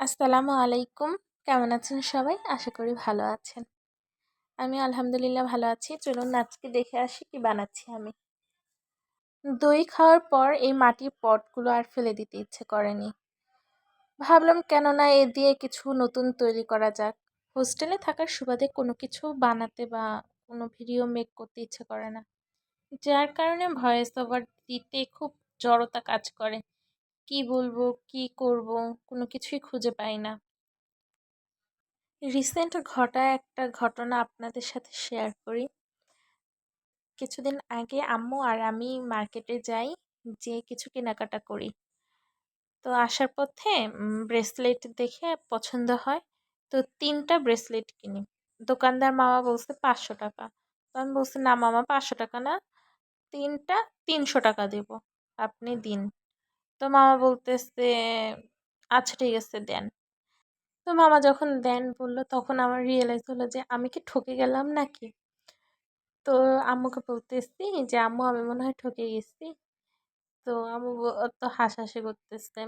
আসসালামু আলাইকুম। কেমন আছেন সবাই? আশা করি ভালো আছেন। আমি আলহামদুলিল্লাহ ভালো আছি। চলুন আজকে দেখে আসি কি বানাচ্ছি আমি। দই খাওয়ার পর এই মাটির পটগুলো আর ফেলে দিতে ইচ্ছে করেনি। ভাবলাম কেননা এ দিয়ে কিছু নতুন তৈরি করা যাক। হোস্টেলে থাকার সুবাদে কোনো কিছু বানাতে বা কোনো ভিডিও মেক করতে ইচ্ছে করে না। যার কারণে ভয়েস ওভার দিতে খুব জড়তা কাজ করে। কি বলব, কি করব, কোনো কিছুই খুঁজে পাই না। রিসেন্ট ঘটা একটা ঘটনা আপনাদের সাথে শেয়ার করি। কিছুদিন আগে আম্মু আর আমি মার্কেটে যাই যে কিছু কেনাকাটা করি। তো আসার পথে ব্রেসলেট দেখে পছন্দ হয়। তো তিনটা ব্রেসলেট কিনি। দোকানদার মামা বলছে পাঁচশো টাকা। তো আমি বলছি, না মামা, পাঁচশো টাকা না। তিনটা তিনশো টাকা দেব। আপনি দিন। তো মামা বলতেছে আচ্ছা ঠিক আছে, দেন। তো মামা যখন দেন বলল, তখন আমার রিয়েলাইজ হলো যে, আমি কি ঠকে গেলাম নাকি? তো আম্মুকে বলতেছি যে, আম্মু, আমি মনে হয় ঠকে গেছি। তো আম্মু তো হাসাহাসি করতেছে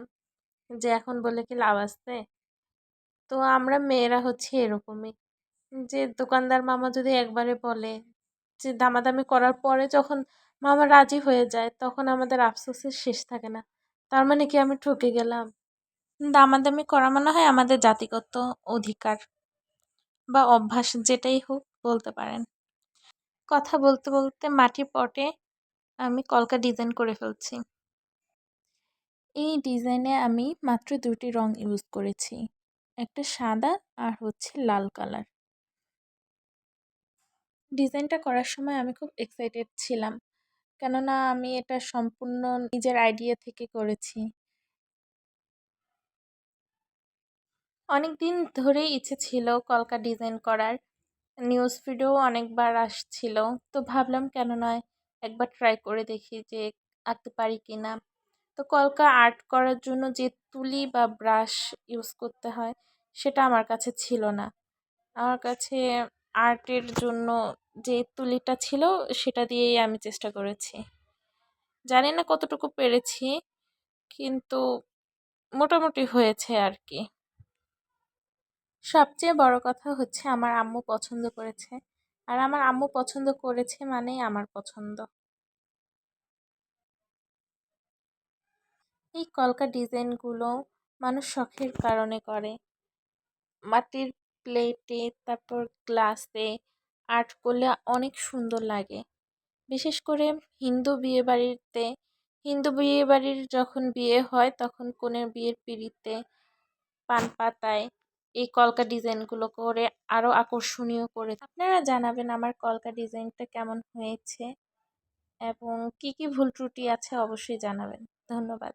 যে, এখন বলে কি লাভ আছে? তো আমরা মেয়েরা হচ্ছে এরকমই যে, দোকানদার মামা যদি একবারে বলে যে, দামাদামি করার পরে যখন মামা রাজি হয়ে যায়, তখন আমাদের আফসোসের শেষ থাকে না। তার মানে কি আমি ঠকে গেলাম? দামাদামি করা মনে হয় আমাদের জাতিগত অধিকার বা অভ্যাস যেটাই হোক বলতে পারেন। কথা বলতে বলতে মাটির পটে আমি কলকা ডিজাইন করে ফেলছি। এই ডিজাইনে আমি মাত্র দুটি রং ইউজ করেছি, একটা সাদা আর হচ্ছে লাল কালার। ডিজাইনটা করার সময় আমি খুব এক্সাইটেড ছিলাম। কেননা আমি এটা সম্পূর্ণ নিজের আইডিয়া থেকে করেছি। অনেক দিন ধরেই ইচ্ছে ছিল কলকা ডিজাইন করার। নিউজ ভিডিও অনেকবার আসছিল। তো ভাবলাম কেন নয় একবার ট্রাই করে দেখি যে আঁকতে পারি কি না তো কলকা আর্ট করার জন্য যে তুলি বা ব্রাশ ইউজ করতে হয়, সেটা আমার কাছে ছিল না। আমার কাছে আর্টের জন্য যে তুলিটা ছিল সেটা দিয়েই আমি চেষ্টা করেছি। জানি না কতটুকু পেরেছি, কিন্তু মোটামুটি হয়েছে আর কি সবচেয়ে বড় কথা হচ্ছে আমার আম্মু পছন্দ করেছে। আর আমার আম্মু পছন্দ করেছে মানেই আমার পছন্দ। এই কলকা ডিজাইনগুলো মানুষ শখের কারণে করে। মাটির প্লেটে, তারপর গ্লাসে আর্ট করলে অনেক সুন্দর লাগে। বিশেষ করে হিন্দু বিয়ে বাড়িতে হিন্দু বিয়ে বাড়ির যখন বিয়ে হয় তখন কনের বিয়ের পিড়িতে পান পাতায় এই কলকা ডিজাইনগুলো করে আরও আকর্ষণীয় করে। আপনারা জানাবেন আমার কলকা ডিজাইনটা কেমন হয়েছে এবং কি কি ভুল ত্রুটি আছে অবশ্যই জানাবেন। ধন্যবাদ।